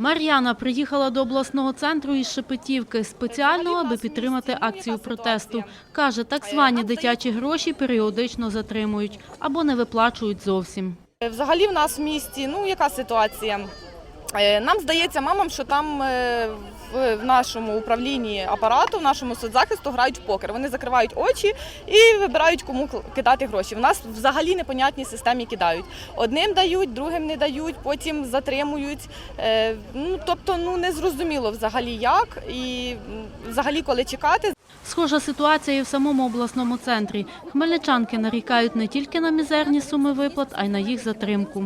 Мар'яна приїхала до обласного центру із Шепетівки спеціально, аби підтримати акцію протесту. Каже, так звані дитячі гроші періодично затримують або не виплачують зовсім. Взагалі в нас в місті, ну яка ситуація? Е, Нам здається мамам, що там е, в нашому управлінні апарату, в нашому соцзахисту грають в покер. Вони закривають очі і вибирають, кому кидати гроші. В нас взагалі непонятні системі кидають. Одним дають, другим не дають, потім затримують. Е, Ну тобто, ну не зрозуміло взагалі як і взагалі коли чекати. Схожа ситуація і в самому обласному центрі. Хмельничанки нарікають не тільки на мізерні суми виплат, а й на їх затримку.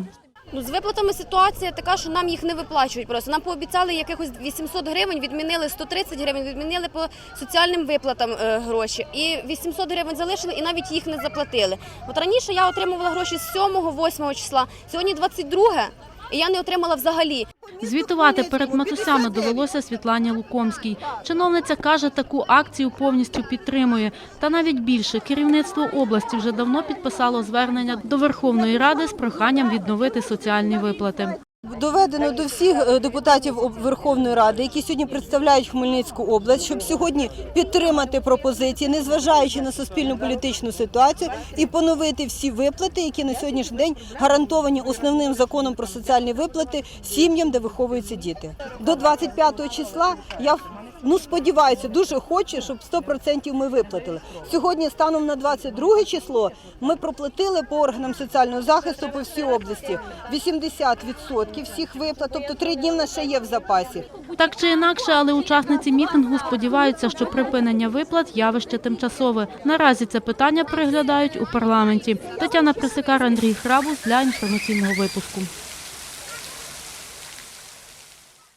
Ну, з виплатами ситуація така, що нам їх не виплачують просто. Нам пообіцяли якихось 800 гривень, відмінили 130 гривень, відмінили по соціальним виплатам е, гроші. І 800 гривень залишили і навіть їх не заплатили. От раніше я отримувала гроші з 7-го, 8-го числа, сьогодні 22 і я не отримала взагалі. Звітувати перед матусями довелося Світлані Лукомській. Чиновниця каже, таку акцію повністю підтримує. Та навіть більше керівництво області вже давно підписало звернення до Верховної Ради з проханням відновити соціальні виплати. Доведено до всіх е, депутатів Верховної Ради, які сьогодні представляють Хмельницьку область, щоб сьогодні підтримати пропозиції, незважаючи на суспільну політичну ситуацію, і поновити всі виплати, які на сьогоднішній день гарантовані основним законом про соціальні виплати сім'ям, де виховуються діти. До 25 числа я Ну, сподіваюся, дуже хочу, щоб 100% ми виплатили. Сьогодні, станом на 22 число, ми проплатили по органам соціального захисту по всій області 80% всіх виплат, тобто три дні в нас ще є в запасі. Так чи інакше, але учасниці мітингу сподіваються, що припинення виплат явище тимчасове. Наразі це питання переглядають у парламенті. Тетяна Присикар, Андрій Храбус для інформаційного випуску.